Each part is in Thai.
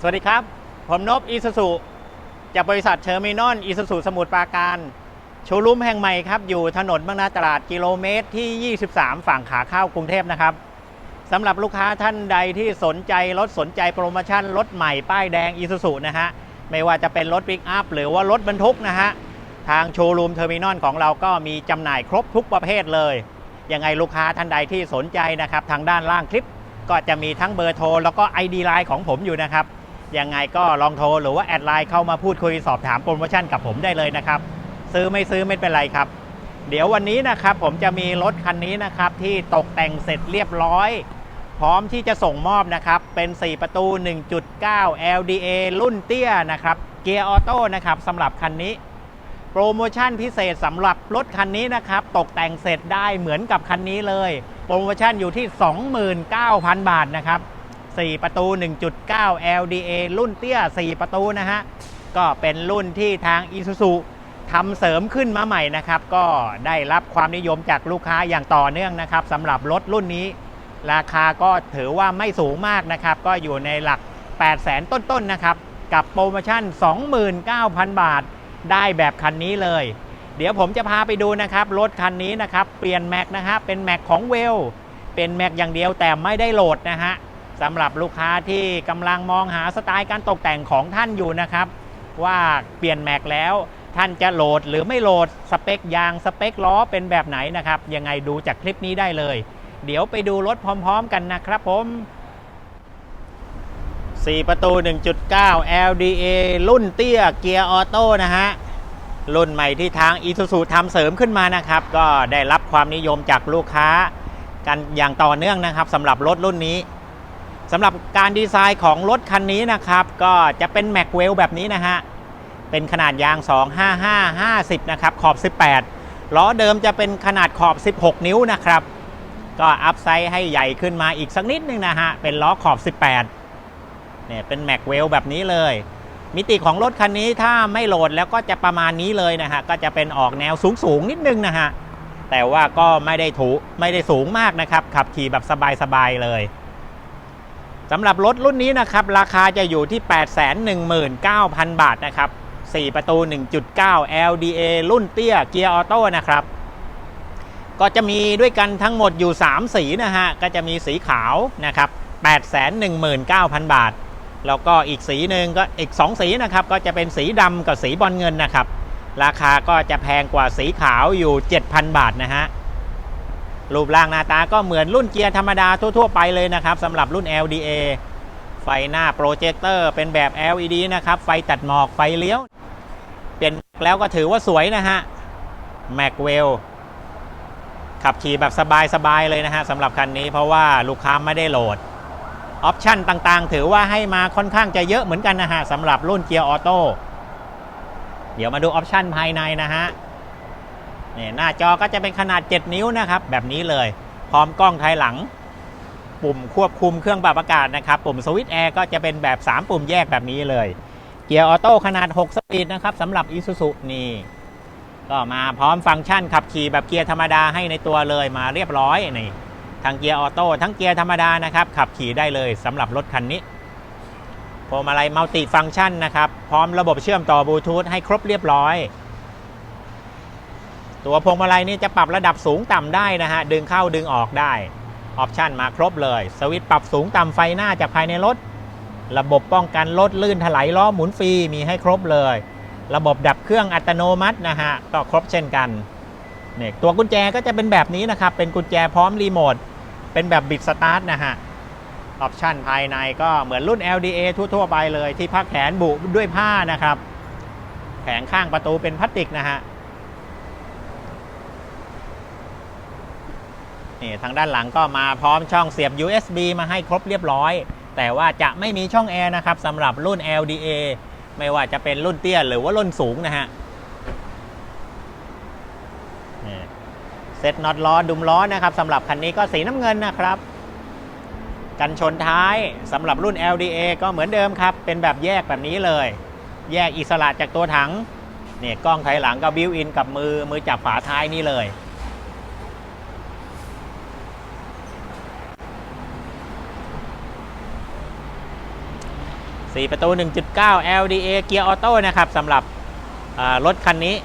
สวัสดีครับ ผมนบอีสุสุจากบริษัทเชอร์มินอลอีสุสุสมุทรปราการ โชว์รูมแห่งใหม่ครับ อยู่ถนนบางนาตลาดกิโลเมตรที่ 23 ฝั่งขาเข้ากรุงเทพนะครับสำหรับลูกค้าท่านใดที่สนใจรถสนใจโปรโมชั่นรถใหม่ป้ายแดงอีสุสุนะฮะ ไม่ว่าจะเป็นรถปิกอัพหรือว่ารถบรรทุกนะฮะ ทางโชว์รูมเทอร์มินอลของเราก็มีจำหน่ายครบทุกประเภทเลย ยังไงลูกค้าท่านใดที่สนใจนะครับ ทางด้านล่างคลิปก็จะมีทั้งเบอร์โทรแล้วก็ ID ไลน์ของผมอยู่นะครับ ยังไงก็ลองโทรหรือว่าแอดไลน์เข้ามาพูดคุยสอบถามโปรโมชั่นกับผมได้เลยนะครับ ซื้อไม่ซื้อไม่เป็นไรครับ เดี๋ยววันนี้นะครับผมจะมีรถคันนี้นะครับที่ตกแต่งเสร็จเรียบร้อย พร้อมที่จะส่งมอบนะครับ เป็น 4 ประตู 1.9 LDA รุ่นเตี้ยนะครับ เกียร์ออโต้นะครับสำหรับคันนี้ โปรโมชั่นพิเศษสำหรับรถคันนี้นะครับ ตกแต่งเสร็จได้เหมือนกับคันนี้เลย โปรโมชั่นอยู่ที่ 29,000 บาทนะครับ 4 ประตู 1.9 LDA รุ่นเตี้ย 4 ประตูนะฮะ ก็เป็นรุ่นที่ทาง Isuzu ทำเสริมขึ้นมาใหม่นะครับ ก็ได้รับความนิยมจากลูกค้าอย่างต่อเนื่องนะครับสำหรับรถรุ่นนี้ ราคาก็ถือว่าไม่สูงมากนะครับ ก็อยู่ในหลัก 8 0 0 0 0 0ต้นๆนะครับ กับโปรโมชั่น 29,000 บาท ได้แบบคันนี้เลย เดี๋ยวผมจะพาไปดูนะครับ รถคันนี้นะครับ เปลี่ยนแม็กนะฮะเป็นแม็กของเวลเป็นแม็กอย่างเดียวแต่ไม่ได้โหลดนะฮะ สำหรับลูกค้าที่กำลังมองหาสไตล์การตกแต่งของท่านอยู่นะครับ ว่าเปลี่ยนแม็กแล้วท่านจะโหลดหรือไม่โหลดสเปคยางสเปคล้อเป็นแบบไหนนะครับ ยังไงดูจากคลิปนี้ได้เลย เดี๋ยวไปดูรถพร้อมๆกันนะครับผม 4 ประตู 1.9 LDA รุ่นเตี้ยเกียร์ออโต้นะฮะ รุ่นใหม่ที่ทาง i s u z u ทำเสริมขึ้นมานะครับ ก็ได้รับความนิยมจากลูกค้ากันอย่างต่อเนื่องนะครับสำหรับรถรุ่นนี้ สำหรับการดีไซน์ของรถคันนี้นะครับ ก็จะเป็นแม็กเวลแบบนี้นะฮะ เป็นขนาดยาง 255 50 นะครับ ขอบ 18 ล้อเดิมจะเป็นขนาดขอบ 16 นิ้วนะครับ ก็อัพไซส์ให้ใหญ่ขึ้นมาอีกสักนิดนึงนะฮะ เป็นล้อขอบ 18 เนี่ยเป็นแม็กเวลแบบนี้เลย มิติของรถคันนี้ถ้าไม่โหลดแล้วก็จะประมาณนี้เลยนะฮะ ก็จะเป็นออกแนวสูงสูงๆนิดนึงนะฮะ แต่ว่าก็ไม่ได้ถูไม่ได้สูงมากนะครับ ขับขี่แบบสบายๆเลย สำหรับรถรุ่นนี้นะครับ ราคาจะอยู่ที่ 819,000 บาทนะครับ 4 ประตู 1.9 LDA รุ่นเตี้ยเกียร์ออโต้นะครับ ก็จะมีด้วยกันทั้งหมดอยู่ 3 สีนะฮะ ก็จะมีสีขาวนะครับ 819,000 บาท แล้วก็อีกสีหนึ่งก็อีก 2 สีนะครับ ก็จะเป็นสีดำกับสีบอลเงินนะครับ ราคาก็จะแพงกว่าสีขาวอยู่ 7,000 บาทนะฮะ รูปร่างหน้าตาก็เหมือนรุ่นเกียร์ธรรมดาทั่ว ๆ ไปเลยนะครับสำหรับรุ่น LDA ไฟหน้าโปรเจคเตอร์เป็นแบบ LED นะครับ ไฟตัดหมอกไฟเลี้ยว เปลี่ยนแล้วก็ถือว่าสวยนะฮะแม็กเวลขับขี่แบบสบายๆเลยนะฮะสำหรับคันนี้เพราะว่าลูกค้าไม่ได้โหลด ออปชั่นต่างๆ ถือว่าให้มาค่อนข้างจะเยอะเหมือนกันนะฮะสำหรับรุ่นเกียร์ออโต้เดี๋ยวมาดูออปชั่นภายในนะฮะ นี่หน้าจอก็จะเป็นขนาด 7 นิ้วนะครับ แบบนี้เลย พร้อมกล้องภายหลัง ปุ่มควบคุมเครื่องปรับอากาศนะครับ ปุ่มสวิตช์แอร์ก็จะเป็นแบบ 3 ปุ่มแยกแบบนี้เลย เกียร์ออโต้ขนาด 6 สปีดนะครับสำหรับ Isuzu นี่ก็มาพร้อมฟังก์ชันขับขี่แบบเกียร์ธรรมดาให้ในตัวเลยมาเรียบร้อยนี่ทั้งเกียร์ออโต้ทั้งเกียร์ธรรมดานะครับ ขับขี่ได้เลยสำหรับรถคันนี้พวงมาลัยมัลติฟังก์ชันนะครับ พร้อมระบบเชื่อมต่อบลูทูธให้ครบเรียบร้อย ตัวพวงมาลัยนี่จะปรับระดับสูงต่ำได้นะฮะ ดึงเข้าดึงออกได้ ออปชันมาครบเลย สวิตช์ปรับสูงต่ำไฟหน้าจากภายในรถ ระบบป้องกันรถลื่นถลายล้อหมุนฟรีมีให้ครบเลย ระบบดับเครื่องอัตโนมัตินะฮะ ก็ครบเช่นกันเนี่ยตัวกุญแจก็จะเป็นแบบนี้นะครับ เป็นกุญแจพร้อมรีโมท เป็นแบบบิดสตาร์ทนะฮะ ออปชันภายในก็เหมือนรุ่น LDA ทั่วๆไปเลย ที่พักแขนบุด้วยผ้านะครับ แผงข้างประตูเป็นพลาสติกนะฮะ นี่ทางด้านหลังก็มาพร้อมช่องเสียบ USB มาให้ครบเรียบร้อย แต่ว่าจะไม่มีช่องแอร์นะครับสำหรับรุ่น LDA ไม่ว่าจะเป็นรุ่นเตี้ยหรือว่ารุ่นสูงนะฮะนี่เซ็ตน็อตล้อดุมล้อนะครับสำหรับคันนี้ก็สีน้ำเงินนะครับ กันชนท้ายสำหรับรุ่น LDA ก็เหมือนเดิมครับ เป็นแบบแยกแบบนี้เลย แยกอิสระจากตัวถังเนี่ยกล้องถอยหลังก็บิวอินกับมือมือจับฝาท้ายนี่เลย 4 ประตู 1.9 LDA เกียร์ออโต้นะครับสำหรับรถคันนี้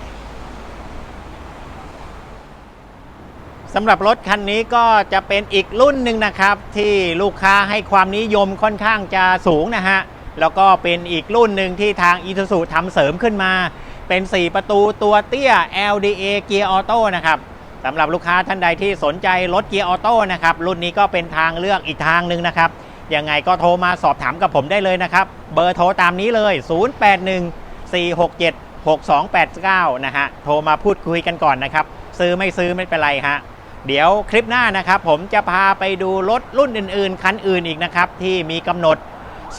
สำหรับรถคันนี้ก็จะเป็นอีกรุ่นหนึ่งนะครับ ที่ลูกค้าให้ความนิยมค่อนข้างจะสูงนะฮะ แล้วก็เป็นอีกรุ่นหนึ่งที่ทาง i s u z u ทำเสริมขึ้นมา เป็น 4 ประตูตัวเตี้ย LDA เกียร์ออโต้นะครับสำหรับลูกค้าท่านใดที่สนใจรถเกียร์ออโต้นะครับ รุ่นนี้ก็เป็นทางเลือกอีกทางหนึ่งนะครับ ยังไงก็โทรมาสอบถามกับผมได้เลยนะครับ เบอร์โทรตามนี้เลย 081 467 6289 นะฮะ โทรมาพูดคุยกันก่อนนะครับ ซื้อไม่ซื้อไม่เป็นไรฮะ เดี๋ยวคลิปหน้านะครับ ผมจะพาไปดูรถรุ่นอื่นๆ คันอื่นอีกนะครับ ที่มีกำหนด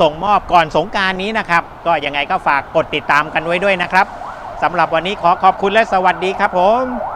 ส่งมอบก่อนสงการนี้นะครับ ก็ยังไงก็ฝากกดติดตามกันไว้ด้วยนะครับสำหรับวันนี้ขอขอบคุณและสวัสดีครับผม